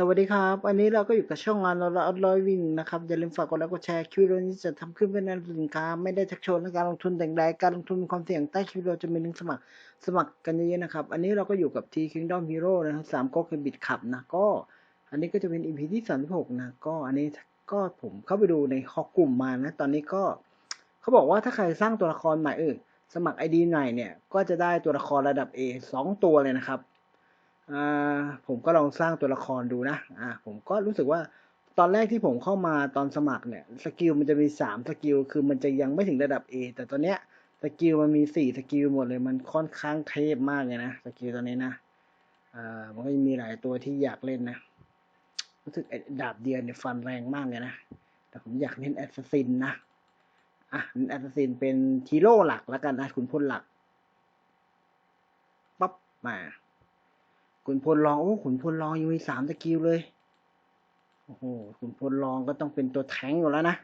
สวัสดีครับ อันนี้เราก็อยู่กับช่องงานเราเราร้อยวิ่งนะครับ อย่าลืมฝากกดไลค์กดแชร์คลิปวิดีโอนี้จะทำขึ้นเพื่อแนะนำสินค้า ไม่ได้ชักชวนในการลงทุนแต่งใดการลงทุนมีความเสี่ยงใต้คลิปวิดีโอจะมีลิงก์สมัครสมัครกันเยอะๆนะครับ อันนี้เราก็อยู่กับ T Kingdom Hero นะครับสามก๊กเคบิดขับนะก็ อันนี้ก็จะเป็น EP ที่สามสิบหกนะก็อันนี้ก็ผมเข้าไปดูในคอกลุ่มมานะตอนนี้ก็เขาบอกว่าถ้าใครสร้างตัวละครใหม่เออสมัคร ID ใหม่เนี่ยก็จะได้ตัวละครระดับ A สองตัวเลยนะครับ ผมก็ลองสร้างตัวละครดูนะอ่าผมก็รู้สึกว่าตอนแรกที่ผมเข้ามาตอนสมัครเนี่ยสกิลมันจะมีสามสกิลคือมันจะยังไม่ถึงระดับ A แต่ตอนเนี้ยสกิลมันมีสี่สกิลหมดเลยมันค่อนข้างเทพมากเลยนะสกิลตอนนี้นะอ่ามันก็มีหลายตัวที่อยากเล่นนะรู้สึกดาบเดียนเนี่ยฟันแรงมากเลยนะแต่ผมอยากเล่นแอสซัสซินนะอะเล่นแอสซัสซินเป็นฮีโร่หลักแล้วกันนะขุนพลหลักปั๊บมา ขุนพลรองโอ้ขุนพลรองยังมีสามสกิลเลยโอ้โหขุนพลรองก็ต้องเป็นตัวแทงอยู่แล้วนะ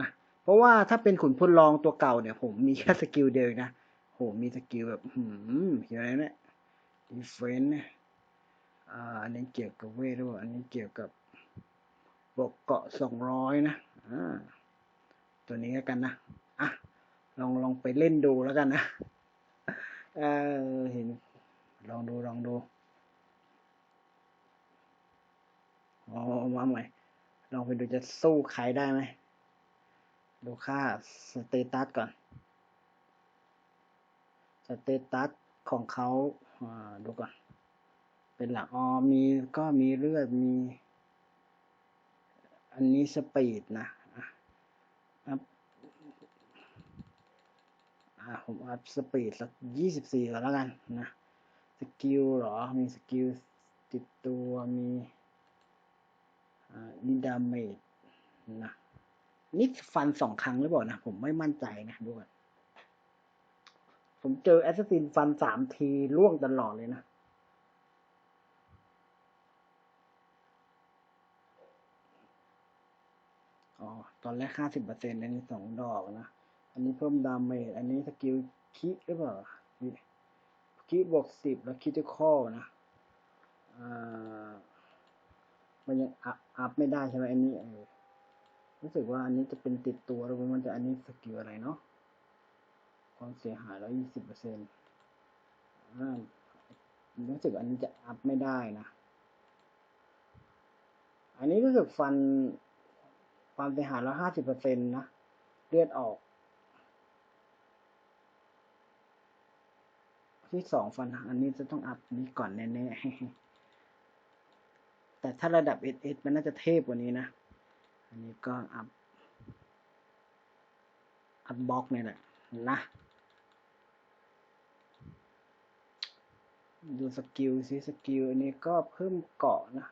นะเพราะว่าถ้าเป็นขุนพลรองตัวเก่าเนี่ย ผมมีแค่สกิลเดียวนะโหมีสกิลแบบหืมเกี่ยวอะไรเนี่ยดีเฟนเนี่ยอ่าอันนี้เกี่ยวกับเวทด้วยอันนี้เกี่ยวกับบวกเกาะสองร้อยนะอ่าตัวนี้แล้วกันนะอะลองลองไปเล่นดูแล้วกันนะเออเห็น ลองดูลองดูอ๋อมาใหม่ ลองไปดูจะสู้ใครได้ไหม ดูค่าสเตตัสก่อน สเตตัสของเขาดูก่อน เป็นหลักอ๋อมีก็มีเลือดมี อันนี้สปีดนะอะอัพอ่าผมอัพสปีดสักยี่สิบสี่ก่อนแล้วกันนะ กิลเหรอ มีสกิลติดตัวมีอ่านี่ดาเมจนะนี่ฟันสองครั้งหรือเปล่านะ ผมไม่มั่นใจนะดูก่อนผมเจอแอสซินฟันสามทีล่วงตลอดเลยนะ อ๋อ ตอนแรกห้าสิบเปอร์เซ็นต์อันนี้สองดอกนะ อันนี้เพิ่มดาเมจ อันนี้สกิลคิหรือเปล่า นี่คีบวกสิบแล้วคิดจะข้อนะอ่ามันยังอัพไม่ได้ใช่ไหมอันนี้เออรู้สึกว่าอันนี้จะเป็นติดตัวแล้วมันจะอันนี้สกิลอะไรเนาะความเสียหายร้อยยี่สิบเปอร์เซ็นต์อ่ารู้สึกอันนี้จะอัพไม่ได้นะ อันนี้รู้สึกฟันความเสียหายร้อยห้าสิบเปอร์เซ็นต์นะ เลือดออก ที่สองฟันหักอันนี้จะต้องอัพนี้ก่อนแน่ๆ แต่ถ้าระดับ SS มันน่าจะเทพกว่านี้นะ อันนี้ก็อัพ อัพบล็อกนี่แหละนะ ดูสกิลซิสกิลอันนี้ก็เพิ่มเกาะนะ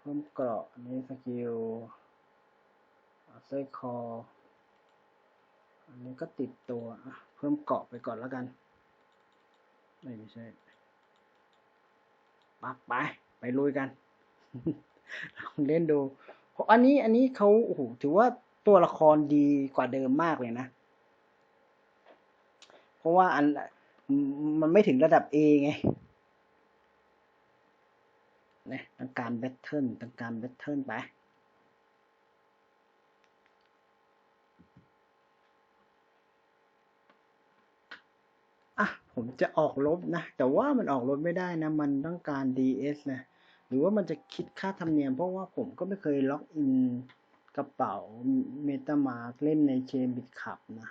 เพิ่มเกราะอันนี้สกิลเส้คอ อันนี้ก็ติดตัว เพิ่มเกาะไปก่อนแล้วกัน ไม่ไม่ใช่ปักไป ไปลุยกันลองเล่นดูเพราะอันนี้อันนี้เขาโอ้โหถือว่าตัวละครดีกว่าเดิมมากเลยนะ เพราะว่าอันมันไม่ถึงระดับ A ไงเนี่ยต้องการแบทเทิลต้องการแบทเทิลไป ผมจะออกลบนะ แต่ว่ามันออกลบไม่ได้นะ มันต้องการ DS นะ หรือว่ามันจะคิดค่าธรรมเนียม เพราะว่าผมก็ไม่เคยล็อกอินกระเป๋า MetaMask เล่นในเชนบิตขับนะ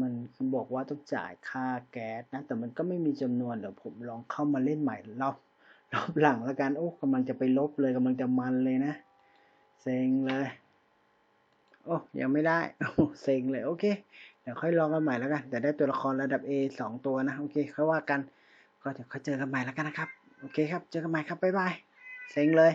มันบอกว่าต้องจ่ายค่าแก๊สนะ แต่มันก็ไม่มีจำนวน เดี๋ยวผมลองเข้ามาเล่นใหม่รอบรอบหลังแล้วกัน โอ้กำลังจะไปลบเลยกำลังจะมันเลยนะ เซ็งเลย โอ้ยังไม่ได้ โอ้เซ็งเลย โอเค ดี๋ยวค่อยลองกันใหม่แล้วกัน แต่ได้ตัวละครระดับ A สองตัวนะ โอเคค่อยว่ากัน ก็เดี๋ยวค่อยเจอกันใหม่แล้วกันนะครับ โอเคครับ เจอกันใหม่ครับ บ๊ายบาย เซ็งเลย